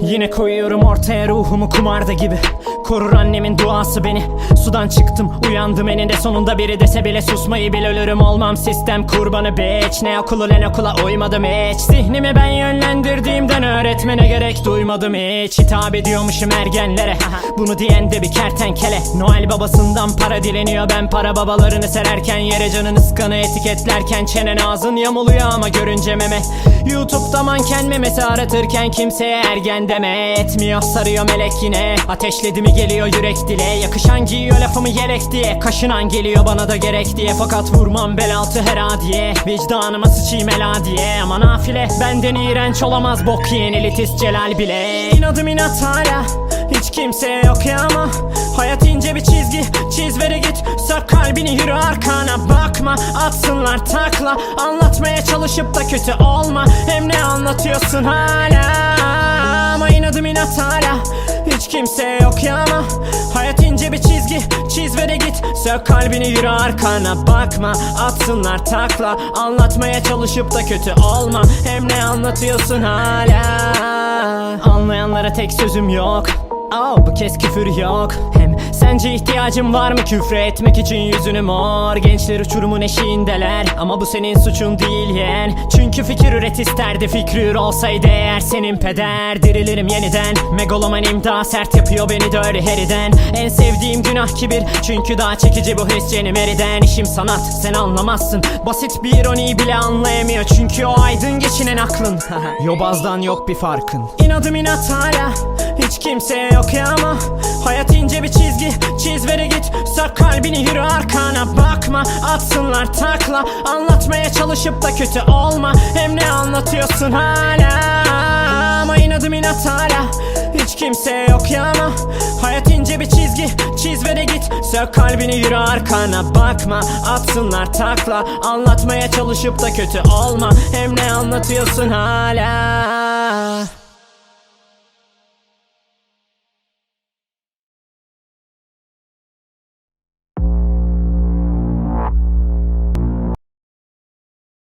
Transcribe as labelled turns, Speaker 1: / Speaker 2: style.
Speaker 1: Yine koyuyorum ortaya ruhumu kumarda gibi. Korur annemin duası beni. Sudan çıktım uyandım eninde sonunda. Biri dese bile susmayı bil ölürüm. Olmam sistem kurbanı bitch. Ne okulu len okula uymadım hiç. Zihnimi ben yönlendirdiğimden öğretmene gerek duymadım. Hiç Hitap ediyormuşum ergenlere. Bunu diyen de bir kertenkele. Noel babasından para dileniyor. Ben para babalarını sererken Yere canını sıkanı etiketlerken Çenen ağzın yamuluyor ama görünce meme. Youtube'da manken memesi aratırken kimseye ergen deme. Etmiyor sarıyor melek yine. Ateşledi mi geliyor yürek dile. Yakışan giyiyor lafımı yelek diye. Kaşınan geliyor bana da gerek diye. Fakat vurmam bel altı her adiye Vicdanıma sıçayım ela diye. Ama nafile benden iğrenç olamaz Bok yiyen elitist Celal bile. İnadım inat hala. Hiç kimse yok ya ama. Hayat ince bir çizgi. Çiz ve de git. Sök kalbini yürü arkana. Bakma Atsınlar takla. Anlatmaya çalışıp da kötü olma. Hem ne anlatıyorsun hala? Ama inadım inat hala. Hiç kimse yok ya ama. Hayat Çiz ve de git Sök kalbini yürü arkana. Bakma Atsınlar takla. Anlatmaya çalışıp da kötü olma Hem ne anlatıyorsun hala? Anlayanlara tek sözüm yok. Oh, bu kez küfür yok. Hem sence ihtiyacım var mı? Küfre etmek için yüzünü mor. Gençler uçurumun eşiğindeler. Ama bu senin suçun değil yeğen. Çünkü fikir üret isterdi fikri ür olsaydı eğer. Senin peder Dirilirim yeniden. Megalomanim daha sert yapıyor beni de öyle heriden. En sevdiğim günah kibir Çünkü daha çekici bu his cenim eriden. İşim sanat sen anlamazsın. Basit bir ironiyi bile anlayamıyor. Çünkü o aydın geçinen aklın. Yobazdan yok bir farkın. İnadım inat hala. Hiç kimse yok ya ama. Hayat ince bir çizgi Çiz ve de git Sök kalbini yürü arkana. Bakma Atsınlar takla. Anlatmaya çalışıp da kötü olma. Hem ne anlatıyorsun hala? Ama inadım inat hala. Hiç kimse yok ya ama Hayat ince bir çizgi. Çiz ve de git Sök kalbini yürü arkana. Bakma Atsınlar takla. Anlatmaya çalışıp da kötü olma. Hem ne anlatıyorsun hala